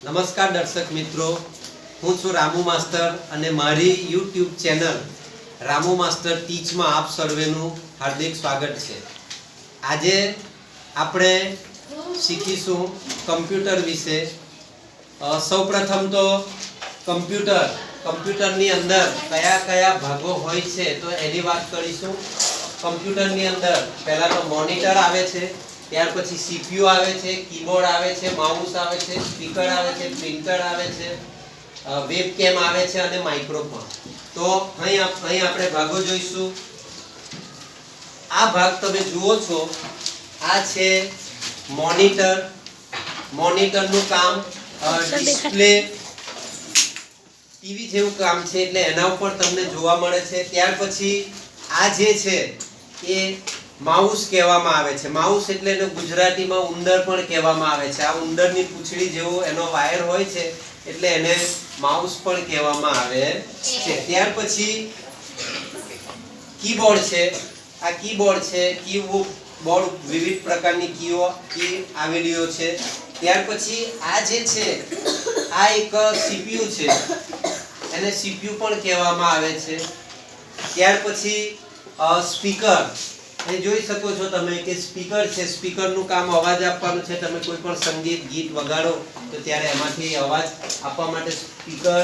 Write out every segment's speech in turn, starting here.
નમસ્કાર દર્શક મિત્રો, હું છું રામુ માસ્ટર અને મારી યુટ્યુબ ચેનલ રામુ માસ્ટર ટીચમાં આપ સર્વેનું હાર્દિક સ્વાગત છે. આજે આપણે શીખીશું કમ્પ્યુટર વિશે. સૌપ્રથમ તો કમ્પ્યુટર, કમ્પ્યુટરની અંદર કયા કયા ભાગો હોય છે તો એની વાત કરીશું. કમ્પ્યુટરની અંદર પહેલાં તો મોનિટર આવે છે ત્યાર પછી સીપીયુ આવે છે કીબોર્ડ આવે છે માઉસ આવે છે સ્પીકર આવે છે પ્રિન્ટર આવે છે વેબકેમ આવે છે અને માઇક્રોફોન. તો અહીં અહીં આપણે ભાગો જોઈશું. આ ભાગ તમે જુઓ છો આ છે મોનિટર. મોનિટરનું કામ ડિસ્પ્લે ટીવી જેવું કામ છે એટલે એના ઉપર તમને જોવા મળે છે. ત્યાર પછી આ જે છે એ માઉસ કહેવામાં આવે છે. માઉસ એટલે એને ગુજરાતીમાં ઉંદર પણ કહેવામાં આવે છે. આ ઉંદરની પૂંછડી જેવો એનો વાયર હોય છે, એટલે એને માઉસ પણ કહેવામાં આવે છે. ત્યાર પછી કીબોર્ડ છે. આ કીબોર્ડ છે. કીબોર્ડ વિવિધ પ્રકારની કીઓ, કી આવેલીઓ છે. ત્યાર પછી આ જે છે, આ એક સીપીયુ છે. એને સીપીયુ પણ કહેવામાં આવે છે. ત્યાર પછી સ્પીકર. એ જોઈ શકો છો તમે કે સ્પીકર છે, સ્પીકરનું કામ અવાજ આપવાનું છે. તમે કોઈ પણ સંગીત, ગીત વગાડો, તો ત્યારે એમાંથી અવાજ આપવા માટે સ્પીકર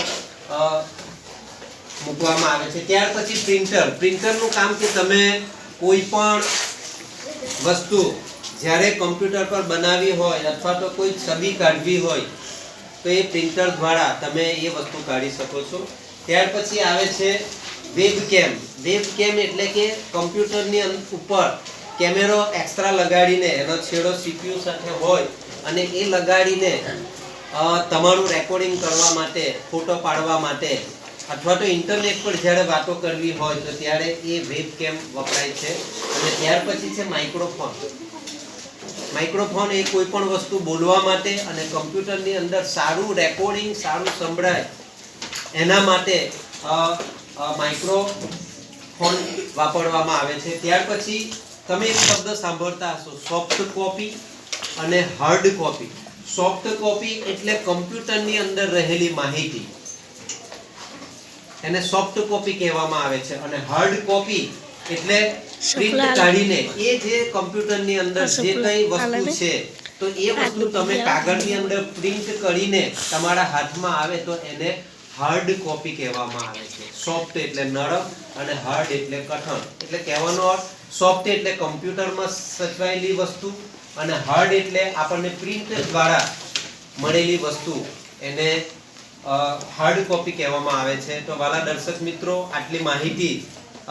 મૂકવામાં આવે છે. ત્યાર પછી પ્રિન્ટર. પ્રિન્ટરનું કામ કે તમે કોઈ પણ વસ્તુ જ્યારે કમ્પ્યુટર પર બનાવી હોય અથવા તો કોઈ છબી કાઢવી હોય, તો એ પ્રિન્ટર દ્વારા તમે એ વસ્તુ કાઢી શકો છો. ત્યાર પછી આવે છે વેબકેમ વેબકેમ એટલે કે કમ્પ્યુટરની ઉપર કેમેરો એક્સ્ટ્રા લગાડીને, એનો છેડો સીપીયુ સાથે હોય, અને એ લગાડીને તમારું રેકોર્ડિંગ કરવા માટે ફોટો પાડવા માટે, અથવા તો ઇન્ટરનેટ પર જ્યારે વાતો કરવી હોય, તો ત્યારે એ વેબકેમ વપરાય છે. અને ત્યાર પછી છે માઇક્રોફોન માઇક્રોફોન એ કોઈ પણ વસ્તુ બોલવા માટે અને કમ્પ્યુટરની અંદર સારું રેકોર્ડિંગ સારું સંભળાય, એના માટે માઇક્રોફોન વાપરવામાં આવે છે. ત્યાર પછી તમે એક શબ્દ સાંભળતા હશો સોફ્ટ કોપી અને હાર્ડ કોપી સોફ્ટ કોપી એટલે કમ્પ્યુટરની અંદર રહેલી માહિતી. એને સોફ્ટ કોપી કહેવામાં આવે છે અને હાર્ડ કોપી એટલે પ્રિન્ટ કાઢીને એ જે કમ્પ્યુટરની અંદર જે કંઈ કઈ વસ્તુ છે તો એ વસ્તુ તમે કાગળની અંદર પ્રિન્ટ કરીને તમારા હાથમાં આવે તો એને હાર્ડ કોપી કહેવામાં આવે છે. સોફ્ટ એટલે નરમ અને હાર્ડ એટલે કઠણ. એટલે કહેવાનો અર્થ સોફ્ટ એટલે કમ્પ્યુટરમાં સચવાયેલી વસ્તુ અને હાર્ડ એટલે આપણને પ્રિન્ટ દ્વારા મળેલી વસ્તુ. એને હાર્ડ કોપી કહેવામાં આવે છે. તો વાલા દર્શક મિત્રો, આટલી માહિતી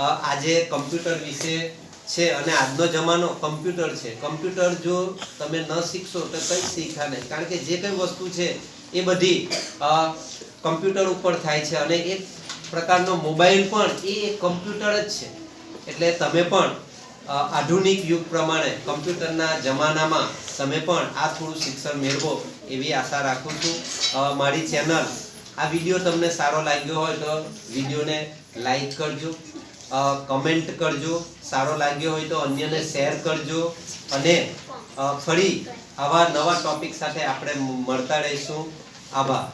આજે કમ્પ્યુટર વિશે છે અને આજનો જમાનો કમ્પ્યુટર છે. કમ્પ્યુટર જો તમે ન શીખશો તો કંઈ શીખ્યા નહીં. કારણ કે જે કંઈ વસ્તુ છે એ બધી કમ્પ્યુટર ઉપર થાય છે અને એક પ્રકારનો મોબાઈલ પણ એ એક કમ્પ્યુટર જ છે. એટલે તમે પણ આધુનિક યુગ પ્રમાણે કમ્પ્યુટરના જમાનામાં તમે પણ આ થોડું શિક્ષણ મેળવો એવી આશા રાખું છું. મારી ચેનલ આ વીડિયો તમને સારો લાગ્યો હોય તો વિડીયોને લાઈક કરજો કમેન્ટ કરજો, સારો લાગ્યો હોય તો અન્યને શેર કરજો અને ફરી આવા નવા ટોપિક સાથે આપણે મળતા રહીશું. આભાર.